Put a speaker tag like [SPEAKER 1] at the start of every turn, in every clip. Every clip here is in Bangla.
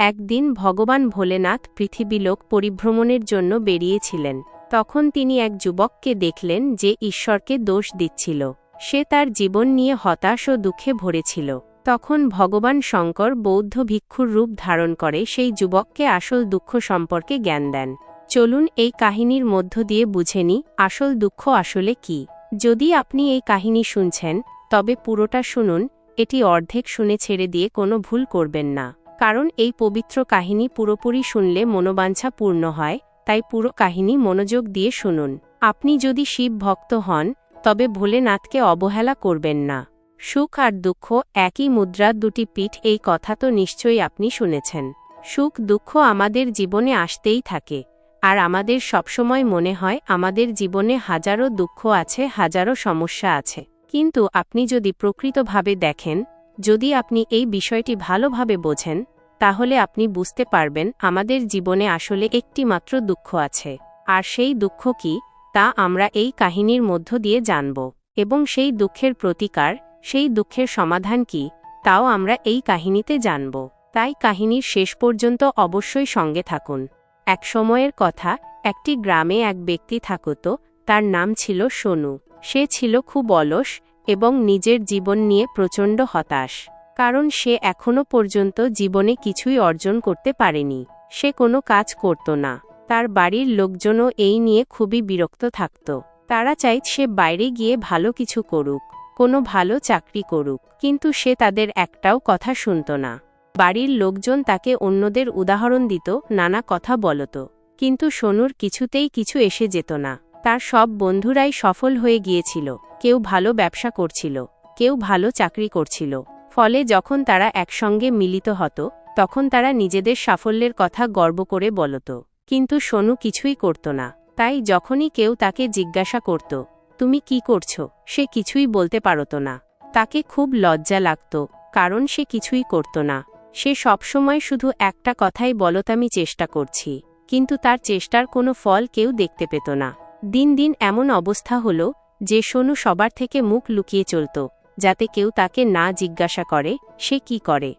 [SPEAKER 1] একদিন ভগবান ভোলেনাথ পৃথিবীলোক পরিভ্রমণের জন্য বেরিয়েছিলেন। তখন তিনি এক যুবককে দেখলেন যে ঈশ্বরকে দোষ দিচ্ছিল। সে তার জীবন নিয়ে হতাশ ও দুঃখে ভরেছিল। তখন ভগবান শঙ্কর বৌদ্ধ ভিক্ষুর রূপ ধারণ করে সেই যুবককে আসল দুঃখ সম্পর্কে জ্ঞান দেন। চলুন এই কাহিনীর মধ্য দিয়ে বুঝে নি আসল দুঃখ আসলে কি? যদি আপনি এই কাহিনী শুনছেন, তবে পুরোটা শুনুন, এটি অর্ধেক শুনে ছেড়ে দিয়ে কোনো ভুল করবেন না। কারণ এই পবিত্র কাহিনী পুরোপুরি শুনলে মনোবাঞ্ছা পূর্ণ হয়, তাই পুরো কাহিনী মনোযোগ দিয়ে শুনুন। আপনি যদি শিব ভক্ত হন, তবে ভোলেনাথকে অবহেলা করবেন না। সুখ আর দুঃখ একই মুদ্রার দুটি পিঠ, এই কথা তো নিশ্চয়ই আপনি শুনেছেন। সুখ দুঃখ আমাদের জীবনে আসতেই থাকে, আর আমাদের সবসময় মনে হয় আমাদের জীবনে হাজারো দুঃখ আছে, হাজারো সমস্যা আছে। কিন্তু আপনি যদি প্রকৃতভাবে দেখেন যদি আপনি এই বিষয়টি ভালোভাবে বোঝেন, তাহলে আপনি বুঝতে পারবেন আমাদের জীবনে আসলে একটি মাত্র দুঃখ আছে। আর সেই দুঃখ কি, তা আমরা এই কাহিনীর মধ্য দিয়ে জানব। এবং সেই দুঃখের প্রতিকার, সেই দুঃখের সমাধান কি, তাও আমরা এই কাহিনীতে জানব। তাই কাহিনীর শেষ পর্যন্ত অবশ্যই সঙ্গে থাকুন। এক সময়ের কথা, একটি গ্রামে এক ব্যক্তি থাকত, তার নাম ছিল সোনু। সে ছিল খুব অলস এবং নিজের জীবন নিয়ে প্রচণ্ড হতাশ, কারণ সে এখনও পর্যন্ত জীবনে কিছুই অর্জন করতে পারেনি। সে কোনো কাজ করত না। তার বাড়ির লোকজনও এই নিয়ে খুবই বিরক্ত থাকত। তারা চাই সে বাইরে গিয়ে ভালো কিছু করুক, কোনো ভালো চাকরি করুক, কিন্তু সে তাদের একটাও কথা শুনত না। বাড়ির লোকজন তাকে অন্যদের উদাহরণ দিত, নানা কথা বলত, কিন্তু সোনুর কিছুতেই কিছু এসে যেত না। তার সব বন্ধুরাই সফল হয়ে গিয়েছিল। কেউ ভালো ব্যবসা করছিল, কেউ ভালো চাকরি করছিল। ফলে যখন তারা একসঙ্গে মিলিত হতো, তখন তারা নিজেদের সাফল্যের কথা গর্ব করে বলত। কিন্তু সোনু কিছুই করত না। তাই যখনই কেউ তাকে জিজ্ঞাসা করত, তুমি কি করছ? সে কিছুই বলতে পারত না। তাকে খুব লজ্জা লাগত, কারণ সে কিছুই করত না। সে সবসময় শুধু একটা কথাই বলত, আমি চেষ্টা করছি। কিন্তু তার চেষ্টার কোনো ফল কেউ দেখতে পেত না। দিন দিন এমন অবস্থা হল যে সোনু সবার থেকে মুখ লুকিয়ে চলত, যাতে কেউ তাকে না জিজ্ঞাসা করে, সে কি করে?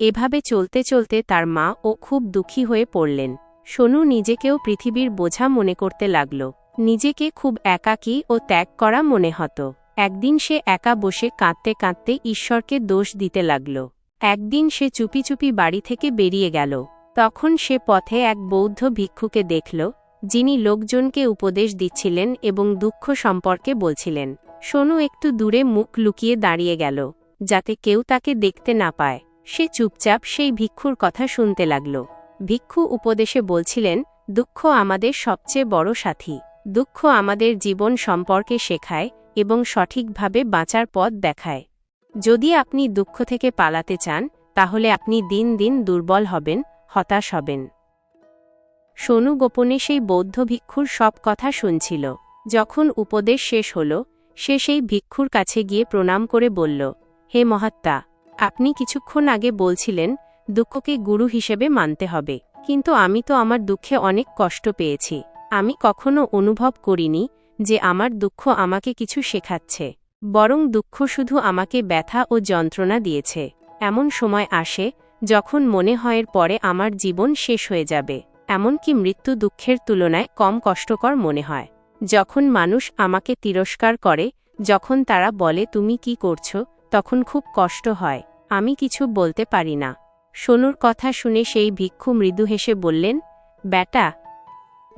[SPEAKER 1] এভাবে চলতে চলতে তার মা ও খুব দুঃখী হয়ে পড়লেন। সোনু নিজেকেও পৃথিবীর বোঝা মনে করতে লাগল। নিজেকে খুব একাকী ও ত্যাগ করা মনে হতো। একদিন সে একা বসে কাঁদতে কাঁদতে ঈশ্বরকে দোষ দিতে লাগল। একদিন সে চুপি চুপি বাড়ি থেকে বেরিয়ে গেল। তখন সে পথে এক বৌদ্ধ ভিক্ষুকে দেখল যিনি লোকজনকে উপদেশ দিচ্ছিলেন এবং দুঃখ সম্পর্কে বলছিলেন। সোনু একটু দূরে মুখ লুকিয়ে দাঁড়িয়ে গেল, যাতে কেউ তাকে দেখতে না পায়। সে চুপচাপ সেই ভিক্ষুর কথা শুনতে লাগল। ভিক্ষু উপদেশে বলছিলেন, দুঃখ আমাদের সবচেয়ে বড় সাথী। দুঃখ আমাদের জীবন সম্পর্কে শেখায় এবং সঠিকভাবে বাঁচার পথ দেখায়। যদি আপনি দুঃখ থেকে পালাতে চান, তাহলে আপনি দিন দিন দুর্বল হবেন, হতাশ হবেন। সোনু গোপনে সেই বৌদ্ধ ভিক্ষুর সব কথা শুনছিল। যখন উপদেশ শেষ হল, সে সেই ভিক্ষুর কাছে গিয়ে প্রণাম করে বলল, হে মহাত্মা, আপনি কিছুক্ষণ আগে বলছিলেন, দুঃখকে গুরু হিসেবে মানতে হবে। কিন্তু আমি তো আমার দুঃখে অনেক কষ্ট পেয়েছি। আমি কখনো অনুভব করিনি যে আমার দুঃখ আমাকে কিছু শেখাচ্ছে। বরং দুঃখ শুধু আমাকে ব্যথা ও যন্ত্রণা দিয়েছে। এমন সময় আসে, যখন মনে হয় এর পরে আমার জীবন শেষ হয়ে যাবে। এমনকি মৃত্যু দুঃখের তুলনায় কম কষ্টকর মনে হয়। যখন মানুষ আমাকে তিরস্কার করে, যখন তারা বলে, তুমি কি করছ? তখন খুব কষ্ট হয়। আমি কিছু বলতে পারি না। সোনুর কথা শুনে সেই ভিক্ষু মৃদু হেসে বললেন, ব্যাটা,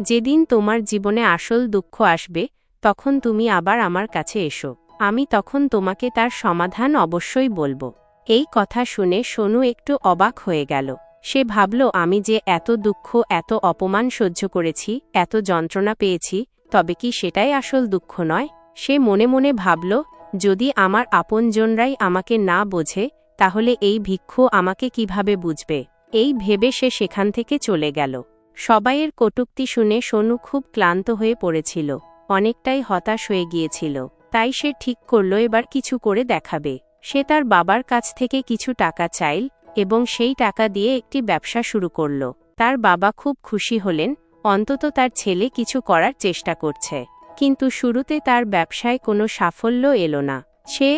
[SPEAKER 1] যেদিন তোমার জীবনে আসল দুঃখ আসবে, তখন তুমি আবার আমার কাছে এসো। আমি তখন তোমাকে তার সমাধান অবশ্যই বলব। এই কথা শুনে সোনু একটু অবাক হয়ে গেল। সে ভাবল, আমি যে এত দুঃখ, এত অপমান সহ্য করেছি, এত যন্ত্রণা পেয়েছি, তবে কি সেটাই আসল দুঃখ নয়? সে মনে মনে ভাবল, যদি আমার আপনজনরাই আমাকে না বোঝে, তাহলে এই ভিক্ষু আমাকে কীভাবে বুঝবে? এই ভেবে সে সেখান থেকে চলে গেল। সবাইয়ের কটুক্তি শুনে সোনু খুব ক্লান্ত হয়ে পড়েছিল। অনেকটাই হতাশ হয়ে গিয়েছিল। তাই সে ঠিক করল, এবার কিছু করে দেখাবে। সে তার বাবার কাছ থেকে কিছু টাকা চাইল এবং সেই টাকা দিয়ে একটি ব্যবসা শুরু করল। তার বাবা খুব খুশি হলেন, অন্তত তার ছেলে কিছু করার চেষ্টা করছে। কিন্তু শুরুতে তার ব্যবসায় কোনো সাফল্য এলো না। সে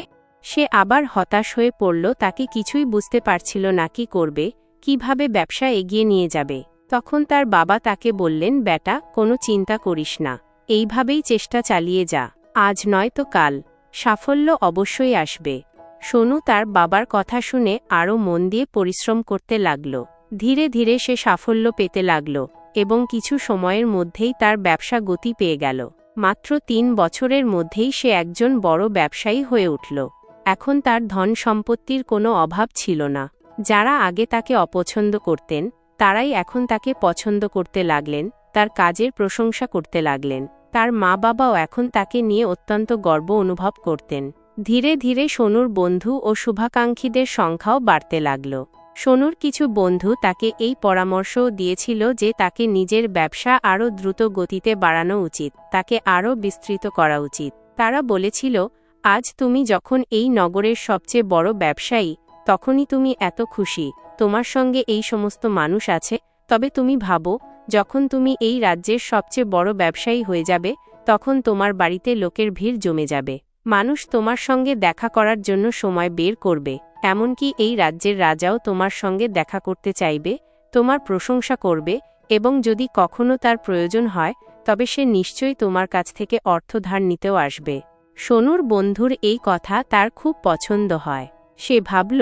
[SPEAKER 1] সে আবার হতাশ হয়ে পড়ল, তাকে কিছুই বুঝতে পারছিল না কি করবে, কীভাবে ব্যবসা এগিয়ে নিয়ে যাবে। তখন তার বাবা তাকে বললেন, বেটা, কোনো চিন্তা করিস না। এইভাবেই চেষ্টা চালিয়ে যা। আজ নয় তো কাল। সাফল্য অবশ্যই আসবে। সোনু তার বাবার কথা শুনে আরও মন দিয়ে পরিশ্রম করতে লাগল। ধীরে ধীরে সে সাফল্য পেতে লাগল এবং কিছু সময়ের মধ্যেই তার ব্যবসা গতি পেয়ে গেল। মাত্র তিন বছরের মধ্যেই সে একজন বড় ব্যবসায়ী হয়ে উঠল। এখন তার ধন সম্পত্তির কোনো অভাব ছিল না। যারা আগে তাকে অপছন্দ করতেন, তারাই এখন তাকে পছন্দ করতে লাগলেন, তার কাজের প্রশংসা করতে লাগলেন। তার মা বাবাও এখন তাকে নিয়ে অত্যন্ত গর্ব অনুভব করতেন। ধীরে ধীরে সোনুর বন্ধু ও শুভাকাঙ্ক্ষীদের সংখ্যাও বাড়তে লাগল। সোনুর কিছু বন্ধু তাকে এই পরামর্শও দিয়েছিল যে তাকে নিজের ব্যবসা আরও দ্রুত গতিতে বাড়ানো উচিত, তাকে আরও বিস্তৃত করা উচিত। তারা বলেছিল, আজ তুমি যখন এই নগরের সবচেয়ে বড় ব্যবসায়ী, তখনই তুমি এত খুশি, তোমার সঙ্গে এই সমস্ত মানুষ আছে, তবে তুমি ভাবো, যখন তুমি এই রাজ্যের সবচেয়ে বড় ব্যবসায়ী হয়ে যাবে, তখন তোমার বাড়িতে লোকের ভিড় জমে যাবে। মানুষ তোমার সঙ্গে দেখা করার জন্য সময় বের করবে, এমনকি এই রাজ্যের রাজাও তোমার সঙ্গে দেখা করতে চাইবে, তোমার প্রশংসা করবে, এবং যদি কখনো তার প্রয়োজন হয়, তবে সে নিশ্চয়ই তোমার কাছ থেকে অর্থ ধার নিতেও আসবে। সোনুর বন্ধুর এই কথা তার খুব পছন্দ হয়। সে ভাবল,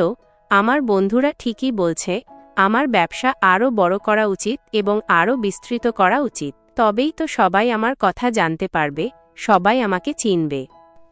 [SPEAKER 1] আমার বন্ধুরা ঠিকই বলছে, আমার ব্যবসা আরও বড় করা উচিত এবং আরও বিস্তৃত করা উচিত, তবেই তো সবাই আমার কথা জানতে পারবে, সবাই আমাকে চিনবে।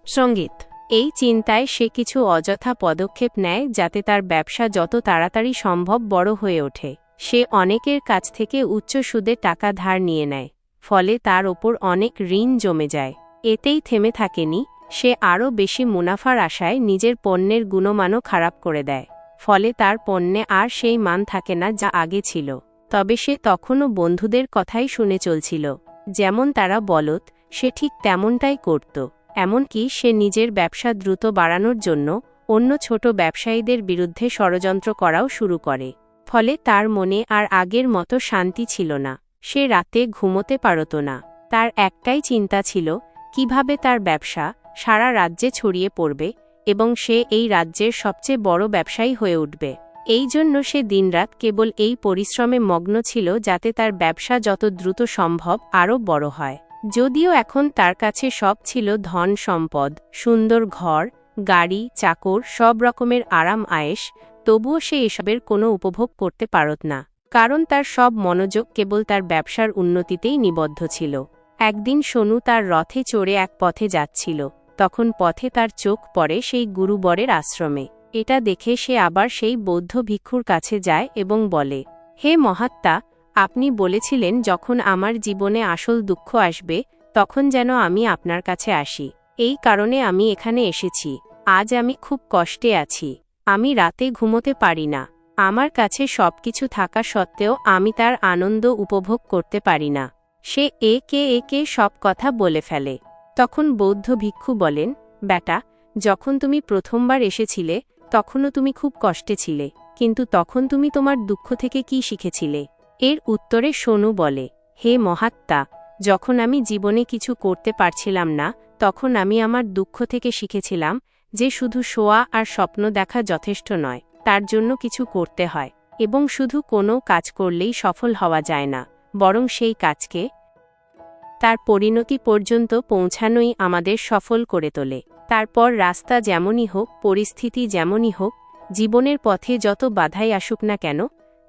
[SPEAKER 1] সংগীত। এই চিন্তায় সে কিছু অযথা পদক্ষেপ নেয় যাতে তার ব্যবসা যত তাড়াতাড়ি সম্ভব বড় হয়ে ওঠে। সে অনেকের কাছ থেকে উচ্চ সুদে টাকা ধার নিয়ে নেয়, ফলে তার ওপর অনেক ঋণ জমে যায়। এতেই থেমে থাকেনি, সে আরও বেশি মুনাফার আশায় নিজের পণ্যের গুণমানও খারাপ করে দেয়, ফলে তার পণ্যে আর সেই মান থাকে না যা আগে ছিল। তবে সে তখনও বন্ধুদের কথাই শুনে চলছিল, যেমন তারা বলত, সে ঠিক তেমনটাই করত। এমনকি সে নিজের ব্যবসা দ্রুত বাড়ানোর জন্য অন্য ছোট ব্যবসায়ীদের বিরুদ্ধে ষড়যন্ত্র করাও শুরু করে। ফলে তার মনে আর আগের মতো শান্তি ছিল না। সে রাতে ঘুমোতে পারত না। তার একটাই চিন্তা ছিল, কীভাবে তার ব্যবসা সারা রাজ্যে ছড়িয়ে পড়বে এবং সে এই রাজ্যের সবচেয়ে বড় ব্যবসায়ী হয়ে উঠবে। এই জন্য সে দিনরাত কেবল এই পরিশ্রমে মগ্ন ছিল যাতে তার ব্যবসা যত দ্রুত সম্ভব আরও বড় হয়। যদিও এখন তার কাছে সব ছিল ধন সম্পদ, সুন্দর ঘর, গাড়ি, চাকর, সব রকমের আরাম আয়েস তবুও সে এসবের কোনো উপভোগ করতে পারত না। কারণ তার সব মনোযোগ কেবল তার ব্যবসার উন্নতিতেই নিবদ্ধ ছিল। একদিন সোনু তার রথে চড়ে এক পথে যাচ্ছিল। তখন পথে তার চোখ পড়ে সেই গুরুবরের আশ্রমে। এটা দেখে সে আবার সেই বৌদ্ধ ভিক্ষুর কাছে যায় এবং বলে, হে মহাত্মা আপনি বলেছিলেন যখন আমার জীবনে আসল দুঃখ আসবে, তখন যেন আমি আপনার কাছে আসি। এই কারণে আমি এখানে এসেছি। আজ আমি খুব কষ্টে আছি। আমি রাতে ঘুমোতে পারি না। আমার কাছে সবকিছু থাকা সত্ত্বেও আমি তার আনন্দ উপভোগ করতে পারি না। সে একে একে সব কথা বলে ফেলে। তখন বৌদ্ধ ভিক্ষু বলেন বেটা যখন তুমি প্রথমবার এসেছিলে, তখনও তুমি খুব কষ্টে ছিলে। কিন্তু তখন তুমি তোমার দুঃখ থেকে কি শিখেছিলে? এর উত্তরে সোনু বলে, হে মহাত্মা, যখন আমি জীবনে কিছু করতে পারছিলাম না, তখন আমি আমার দুঃখ থেকে শিখেছিলাম যে শুধু শোয়া আর স্বপ্ন দেখা যথেষ্ট নয়, তার জন্য কিছু করতে হয়, এবং শুধু কোনো কাজ করলেই সফল হওয়া যায় না, বরং সেই কাজকে তার পরিণতি পর্যন্ত পৌঁছানোই আমাদের সফল করে তোলে। তারপর রাস্তা যেমনই হোক, পরিস্থিতি যেমনই হোক, জীবনের পথে যত বাধাই আসুক না কেন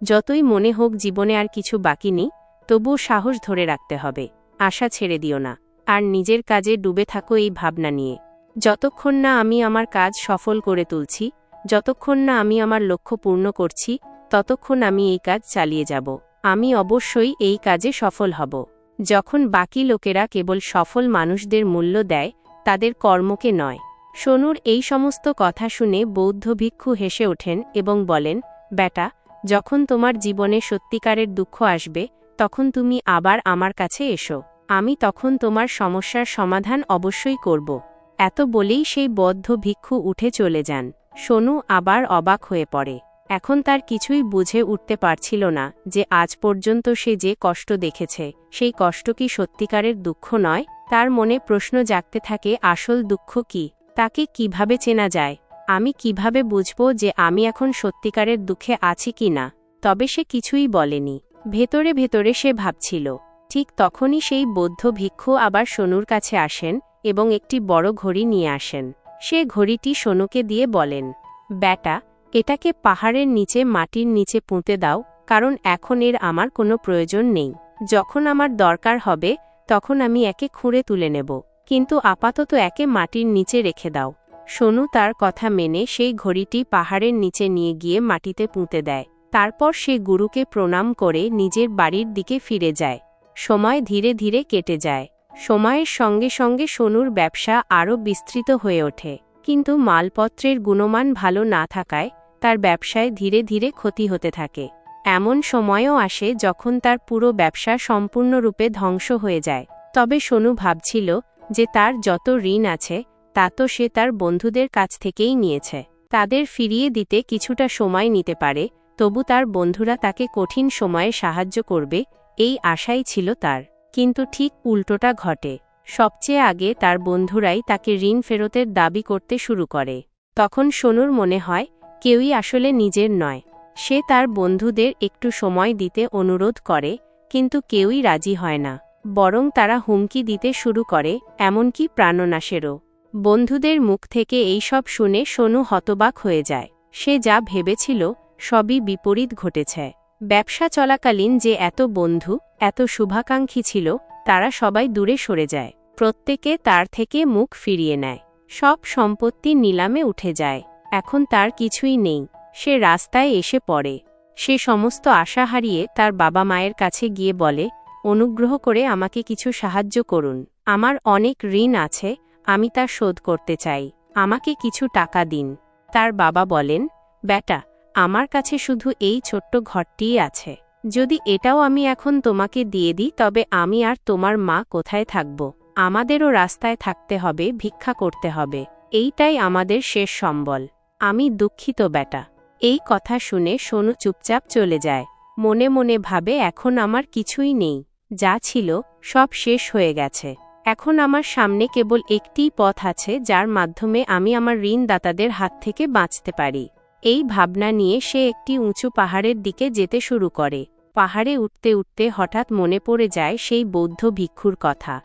[SPEAKER 1] যতই মনে হোক জীবনে আর কিছু বাকি নেই, তবুও সাহস ধরে রাখতে হবে, আশা ছেড়ে দিও না, আর নিজের কাজে ডুবে থাকো এই ভাবনা নিয়ে। যতক্ষণ না আমি আমার কাজ সফল করে তুলছি, যতক্ষণ না আমি আমার লক্ষ্য পূর্ণ করছি, ততক্ষণ আমি এই কাজ চালিয়ে যাব। আমি অবশ্যই এই কাজে সফল হব। যখন বাকি লোকেরা কেবল সফল মানুষদের মূল্য দেয়, তাদের কর্মকে নয়। সোনুর এই সমস্ত কথা শুনে বৌদ্ধ ভিক্ষু হেসে ওঠেন এবং বলেন, বেটা যখন তোমার জীবনে সত্যিকারের দুঃখ আসবে, তখন তুমি আবার আমার কাছে এসো। আমি তখন তোমার সমস্যার সমাধান অবশ্যই করব। এত বলেই সেই বদ্ধ ভিক্ষু উঠে চলে যান। সোনু আবার অবাক হয়ে পড়ে। এখন তার কিছুই বুঝে উঠতে পারছিল না যে আজ পর্যন্ত সে যে কষ্ট দেখেছে, সেই কষ্ট কি সত্যিকারের দুঃখ নয়? তার মনে প্রশ্ন জাগতে থাকে, আসল দুঃখ কি? তাকে কীভাবে চেনা যায়? আমি কীভাবে বুঝব যে আমি এখন সত্যিকারের দুঃখে আছি কি না? তবে সে কিছুই বলেনি। ভেতরে ভেতরে সে ভাবছিল, ঠিক তখনই সেই বৌদ্ধ ভিক্ষু আবার সোনুর কাছে আসেন এবং একটি বড় ঘড়ি নিয়ে আসেন। সে ঘড়িটি সোনুকে দিয়ে বলেন, ব্যাটা, এটাকে পাহাড়ের নিচে মাটির নিচে পুঁতে দাও, কারণ এখন এর আমার কোনো প্রয়োজন নেই। যখন আমার দরকার হবে, তখন আমি একে খুঁড়ে তুলে নেব। কিন্তু আপাতত একে মাটির নিচে রেখে দাও। সোনু তার কথা মেনে সেই ঘড়িটি পাহাড়ের নিচে নিয়ে গিয়ে মাটিতে পুঁতে দেয়। তারপর সে গুরুকে প্রণাম করে নিজের বাড়ির দিকে ফিরে যায়। সময় ধীরে ধীরে কেটে যায়। সময়ের সঙ্গে সঙ্গে সোনুর ব্যবসা আরও বিস্তৃত হয়ে ওঠে। কিন্তু মালপত্রের গুণমান ভালো না থাকায় তার ব্যবসায় ধীরে ধীরে ক্ষতি হতে থাকে। এমন সময়ও আসে যখন তার পুরো ব্যবসা সম্পূর্ণরূপে ধ্বংস হয়ে যায়। তবে সোনু ভাবছিল যে তার যত ঋণ আছে তা তো সে তার বন্ধুদের কাছ থেকেই নিয়েছে। তাদের ফিরিয়ে দিতে কিছুটা সময় নিতে পারে, তবু তার বন্ধুরা তাকে কঠিন সময়ে সাহায্য করবে, এই আশাই ছিল তার। কিন্তু ঠিক উল্টোটা ঘটে। সবচেয়ে আগে তার বন্ধুরাই তাকে ঋণ ফেরতের দাবি করতে শুরু করে। তখন সোনুর মনে হয়, কেউই আসলে নিজের নয়। সে তার বন্ধুদের একটু সময় দিতে অনুরোধ করে, কিন্তু কেউই রাজি হয় না। বরং তারা হুমকি দিতে শুরু করে, এমনকি প্রাণনাশেরও। বন্ধুদের মুখ থেকে এইসব শুনে সোনু হতবাক হয়ে যায়। সে যা ভেবেছিল, সবই বিপরীত ঘটেছে। ব্যবসা চলাকালীন যে এত বন্ধু, এত শুভাকাঙ্ক্ষী ছিল, তারা সবাই দূরে সরে যায়। প্রত্যেকে তার থেকে মুখ ফিরিয়ে নেয়। সব সম্পত্তি নিলামে উঠে যায়। এখন তার কিছুই নেই। সে রাস্তায় এসে পড়ে। সে সমস্ত আশা হারিয়ে তার বাবা মায়ের কাছে গিয়ে বলে, অনুগ্রহ করে আমাকে কিছু সাহায্য করুন। আমার অনেক ঋণ আছে আমি তা শোধ করতে চাই। আমাকে কিছু টাকা দিন। তার বাবা বলেন বেটা আমার কাছে শুধু এই ছোট্ট ঘরটিই আছে। যদি এটাও আমি এখন তোমাকে দিয়ে দিই, তবে আমি আর তোমার মা কোথায় থাকব? আমাদেরও রাস্তায় থাকতে হবে, ভিক্ষা করতে হবে। এইটাই আমাদের শেষ সম্বল। আমি দুঃখিত বেটা এই কথা শুনে সোনু চুপচাপ চলে যায়। মনে মনে ভাবে, এখন আমার কিছুই নেই। যা ছিল, সব শেষ হয়ে গেছে। এখন আমার সামনে কেবল একটিই পথ আছে যার মাধ্যমে আমি আমার ঋণদাতাদের হাত থেকে বাঁচতে পারি। এই ভাবনা নিয়ে সে একটি উঁচু পাহাড়ের দিকে যেতে শুরু করে। পাহাড়ে উঠতে উঠতে হঠাৎ মনে পড়ে যায় সেই বৌদ্ধ ভিক্ষুর কথা।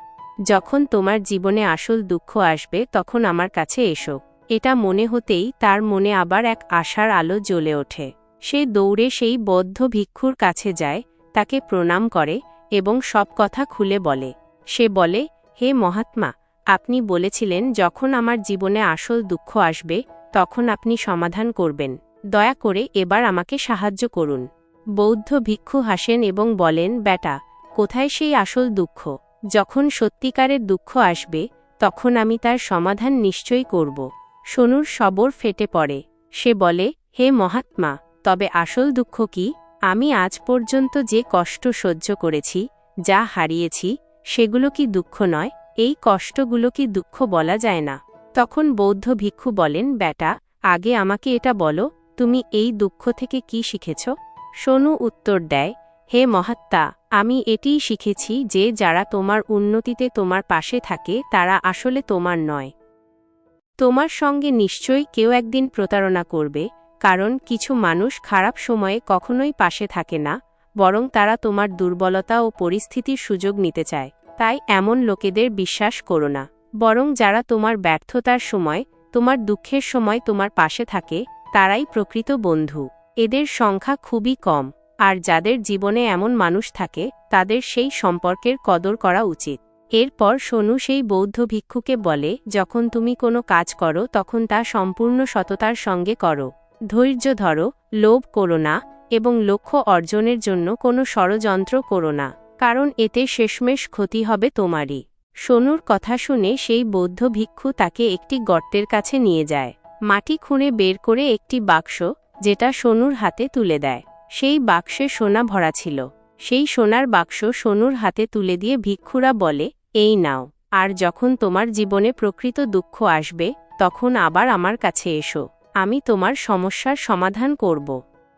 [SPEAKER 1] যখন তোমার জীবনে আসল দুঃখ আসবে তখন আমার কাছে এসো। এটা মনে হতেই তার মনে আবার এক আশার আলো জ্বলে ওঠে। সে দৌড়ে সেই বদ্ধ ভিক্ষুর কাছে যায়, তাকে প্রণাম করে এবং সব কথা খুলে বলে। সে বলে হে মহাত্মা, আপনি বলেছিলেন যখন আমার জীবনে আসল দুঃখ আসবে, তখন আপনি সমাধান করবেন। দয়া করে এবার আমাকে সাহায্য করুন। বৌদ্ধ ভিক্ষু হাসেন এবং বলেন বেটা কোথায় সেই আসল দুঃখ? যখন সত্যিকারের দুঃখ আসবে, তখন আমি তার সমাধান নিশ্চয়ই করব সোনুর সবর ফেটে পড়ে। সে বলে, হে মহাত্মা, তবে আসল দুঃখ কি? আমি আজ পর্যন্ত যে কষ্ট সহ্য করেছি, যা হারিয়েছি সেগুলো কি দুঃখ নয়? এই কষ্টগুলো কি দুঃখ বলা যায় না। তখন বৌদ্ধ ভিক্ষু বলেন, বেটা, আগে আমাকে এটা বলো, তুমি এই দুঃখ থেকে কি শিখেছ? সোনু উত্তর দেয়, হে মহাত্মা, আমি এটিই শিখেছি যে যারা তোমার উন্নতিতে তোমার পাশে থাকে, তারা আসলে তোমার নয়। তোমার সঙ্গে নিশ্চয়ই কেউ একদিন প্রতারণা করবে, কারণ কিছু মানুষ খারাপ সময়ে কখনোই পাশে থাকে না বরং তারা তোমার দুর্বলতা ও পরিস্থিতির সুযোগ নিতে চায়। তাই এমন লোকেদের বিশ্বাস করো না। বরং যারা তোমার ব্যর্থতার সময়, তোমার দুঃখের সময় তোমার পাশে থাকে, তারাই প্রকৃত বন্ধু। এদের সংখ্যা খুবই কম। আর যাদের জীবনে এমন মানুষ থাকে, তাদের সেই সম্পর্কের কদর করা উচিত। এরপর সোনু সেই বৌদ্ধ ভিক্ষুকে বলে, যখন তুমি কোনো কাজ করো, তখন তা সম্পূর্ণ সততার সঙ্গে করো। ধৈর্য ধরো, লোভ করো না এবং লক্ষ্য অর্জনের জন্য কোনো ষড়যন্ত্র করো না, কারণ এতে শেষমেশ ক্ষতি হবে তোমারই। সোনুর কথা শুনে সেই বৌদ্ধ ভিক্ষু তাকে একটি গর্তের কাছে নিয়ে যায়। মাটি খুঁড়ে বের করে একটি বাক্স, যেটা সোনুর হাতে তুলে দেয়। সেই বাক্সে সোনা ভরা ছিল। সেই সোনার বাক্স সোনুর হাতে তুলে দিয়ে ভিক্ষুরা বলে, এই নাও, আর যখন তোমার জীবনে প্রকৃত দুঃখ আসবে, তখন আবার আমার কাছে এসো। আমি তোমার সমস্যার সমাধান করব।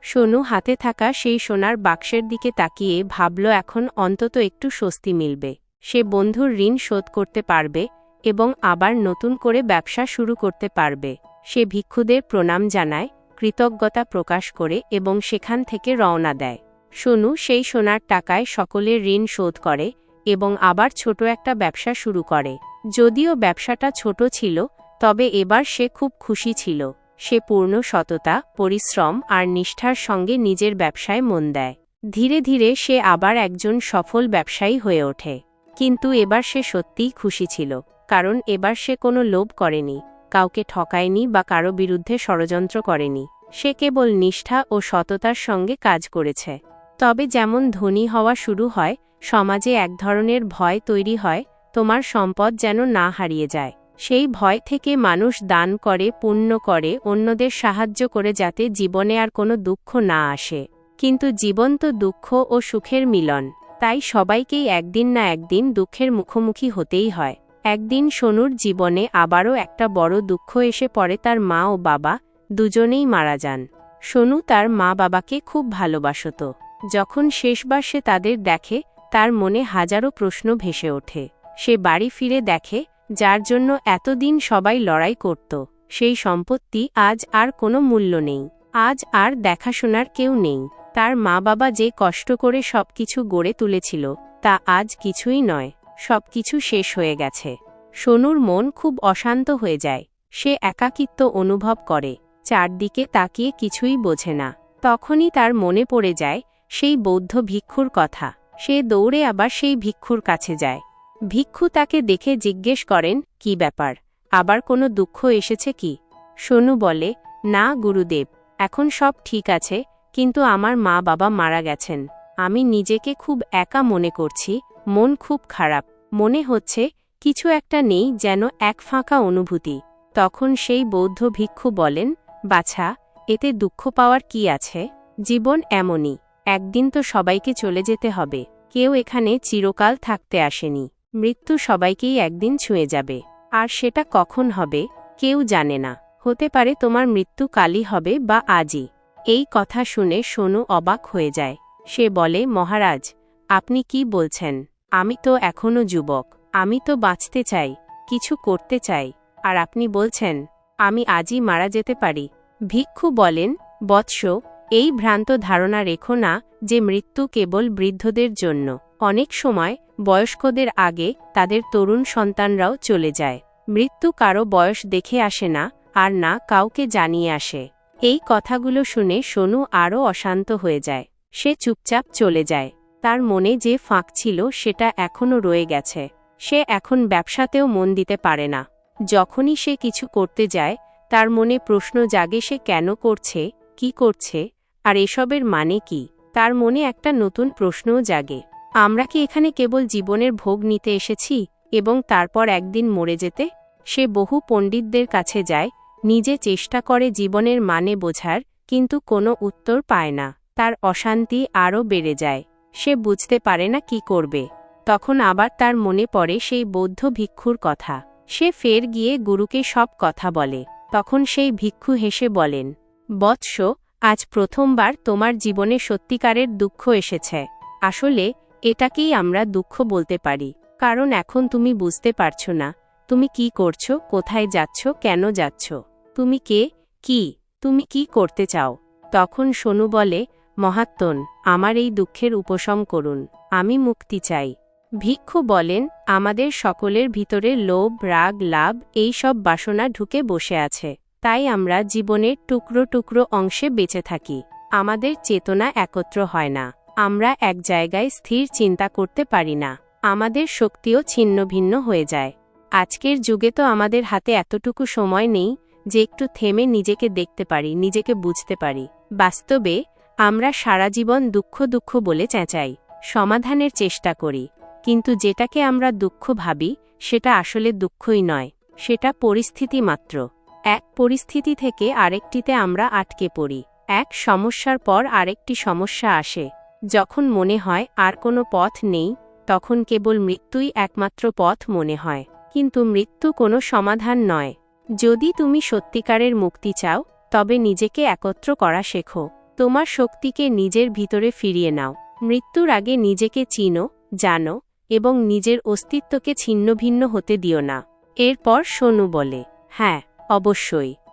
[SPEAKER 1] সোনু হাতে থাকা সেই সোনার বাক্সের দিকে তাকিয়ে ভাবল, এখন অন্তত একটু স্বস্তি মিলবে। সে বন্ধুর ঋণ শোধ করতে পারবে এবং আবার নতুন করে ব্যবসা শুরু করতে পারবে। সে ভিক্ষুদের প্রণাম জানায়, কৃতজ্ঞতা প্রকাশ করে এবং সেখান থেকে রওনা দেয়। সোনু সেই সোনার টাকায় সকলের ঋণ শোধ করে এবং আবার ছোট একটা ব্যবসা শুরু করে। যদিও ব্যবসাটা ছোট ছিল, তবে এবার সে খুব খুশি ছিল। সে পূর্ণ সততা, পরিশ্রম আর নিষ্ঠার সঙ্গে নিজের ব্যবসায় মন দেয়। ধীরে ধীরে সে আবার একজন সফল ব্যবসায়ী হয়ে ওঠে। কিন্তু এবার সে সত্যিই খুশি ছিল, কারণ এবার সে কোনো লোভ করেনি, কাউকে ঠকায়নি বা কারও বিরুদ্ধে ষড়যন্ত্র করেনি। সে কেবল নিষ্ঠা ও সততার সঙ্গে কাজ করেছে। তবে যেমন ধনী হওয়া শুরু হয়, সমাজে এক ধরনের ভয় তৈরি হয়, তোমার সম্পদ যেন না হারিয়ে যায়। সেই ভয় থেকে মানুষ দান করে, পুণ্য করে, অন্যদের সাহায্য করে যাতে জীবনে আর কোনো দুঃখ না আসে। কিন্তু জীবন তো দুঃখ ও সুখের মিলন, তাই সবাইকেই একদিন না একদিন দুঃখের মুখোমুখি হতেই হয়। একদিন সোনুর জীবনে আবারও একটা বড় দুঃখ এসে পড়ে তার মা ও বাবা, দুজনেই মারা যান। সোনু তার মা বাবাকে খুব ভালোবাসত। যখন শেষবার সে তাদের দেখে, তার মনে হাজারো প্রশ্ন ভেসে ওঠে। সে বাড়ি ফিরে দেখে যার জন্য এতদিন সবাই লড়াই করত, সেই সম্পত্তি আজ আর কোনো মূল্য নেই। আজ আর দেখাশোনার কেউ নেই। তার মা বাবা যে কষ্ট করে সবকিছু গড়ে তুলেছিল, তা আজ কিছুই নয়, সবকিছু শেষ হয়ে গেছে। সোনুর মন খুব অশান্ত হয়ে যায়। সে একাকিত্ব অনুভব করে, চারদিকে তাকিয়ে কিছুই বোঝে না। তখনই তার মনে পড়ে যায়, সেই বৌদ্ধ ভিক্ষুর কথা। সে দৌড়ে আবার সেই ভিক্ষুর কাছে যায়। ভিক্ষু তাকে দেখে জিজ্ঞেস করেন, কি ব্যাপার? আবার কোনো দুঃখ এসেছে কি? সোনু বলে, না, গুরুদেব, এখন সব ঠিক আছে, কিন্তু আমার মা বাবা মারা গেছেন। আমি নিজেকে খুব একা মনে করছি, মন খুব খারাপ। মনে হচ্ছে, কিছু একটা নেই যেন এক ফাঁকা অনুভূতি। তখন সেই বৌদ্ধ ভিক্ষু বলেন, বাছা, এতে দুঃখ পাওয়ার কি আছে? জীবন এমনই। একদিন তো সবাইকে চলে যেতে হবে। কেউ এখানে চিরকাল থাকতে আসেনি। মৃত্যু সবাইকেই একদিন ছুঁয়ে যাবে। আর সেটা কখন হবে, কেউ জানে না। হতে পারে তোমার মৃত্যু কালই হবে বা আজই। এই কথা শুনে সোনু অবাক হয়ে যায়। সে বলে, মহারাজ, আপনি কি বলছেন? আমি তো এখনও যুবক। আমি তো বাঁচতে চাই, কিছু করতে চাই। আর আপনি বলছেন, আমি আজই মারা যেতে পারি। ভিক্ষু বলেন, বৎস এই ভ্রান্ত ধারণা রেখো না যে মৃত্যু কেবল বৃদ্ধদের জন্য। অনেক সময় বয়স্কদের আগে তাদের তরুণ সন্তানরাও চলে যায়। মৃত্যু কারও বয়স দেখে আসে না আর না কাউকে জানিয়ে আসে। এই কথাগুলো শুনে সোনু আরও অশান্ত হয়ে যায়। সে চুপচাপ চলে যায়। তার মনে যে ফাঁক ছিল সেটা এখনও রয়ে গেছে। সে এখন ব্যবসাতেও মন দিতে পারে না। যখনই সে কিছু করতে যায়, তার মনে প্রশ্ন জাগে সে কেন করছে, কি করছে আর এসবের মানে কি? তার মনে একটা নতুন প্রশ্নও জাগে। আমরা কি এখানে কেবল জীবনের ভোগ নিতে এসেছি এবং তারপর একদিন মরে যেতে? সে বহু পণ্ডিতদের কাছে যায়, নিজে চেষ্টা করে জীবনের মানে বোঝার, কিন্তু কোনো উত্তর পায় না। তার অশান্তি আরও বেড়ে যায়। সে বুঝতে পারে না কি করবে। তখন আবার তার মনে পড়ে সেই বৌদ্ধ ভিক্ষুর কথা। সে ফের গিয়ে গুরুকে সব কথা বলে। তখন সেই ভিক্ষু হেসে বলেন, বৎস আজ প্রথমবার তোমার জীবনে সত্যিকারের দুঃখ এসেছে। আসলে, এটাকেই আমরা দুঃখ বলতে পারি। কারণ এখন তুমি বুঝতে পারছ না, তুমি কি করছ, কোথায় যাচ্ছ, কেন যাচ্ছ। তুমি কে, কি, তুমি কি করতে চাও। তখন সোনু বলে, মহাত্মন, আমার এই দুঃখের উপশম করুন, আমি মুক্তি চাই। ভিক্ষু বলেন, আমাদের সকলের ভিতরে লোভ, রাগ, লাভ, এই সব বাসনা ঢুকে বসে আছে। তাই আমরা জীবনের টুকরো টুকরো অংশে বেঁচে থাকি। আমাদের চেতনা একত্র হয় না। আমরা এক জায়গায় স্থির চিন্তা করতে পারি না। আমাদের শক্তিও ছিন্ন ভিন্ন হয়ে যায়। আজকের যুগে তো আমাদের হাতে এতটুকু সময় নেই যে একটু থেমে নিজেকে দেখতে পারি, নিজেকে বুঝতে পারি। বাস্তবে আমরা সারা জীবন দুঃখ দুঃখ বলে চেঁচাই, সমাধানের চেষ্টা করি। কিন্তু যেটাকে আমরা দুঃখ ভাবি, সেটা আসলে দুঃখই নয়, সেটা পরিস্থিতি মাত্র। এক পরিস্থিতি থেকে আরেকটিতে আমরা আটকে পড়ি। এক সমস্যার পর আরেকটি সমস্যা আসে। যখন মনে হয় আর কোনো পথ নেই, তখন কেবল মৃত্যুই একমাত্র পথ মনে হয়। কিন্তু মৃত্যু কোনো সমাধান নয়। যদি তুমি সত্যিকারের মুক্তি চাও, তবে নিজেকে একত্র করা শেখো। তোমার শক্তিকে নিজের ভিতরে ফিরিয়ে নাও। মৃত্যুর আগে নিজেকে চিনো, জানো এবং নিজের অস্তিত্বকে ছিন্নভিন্ন হতে দিও না। এরপর সোনু বলে হ্যাঁ অবশ্যই।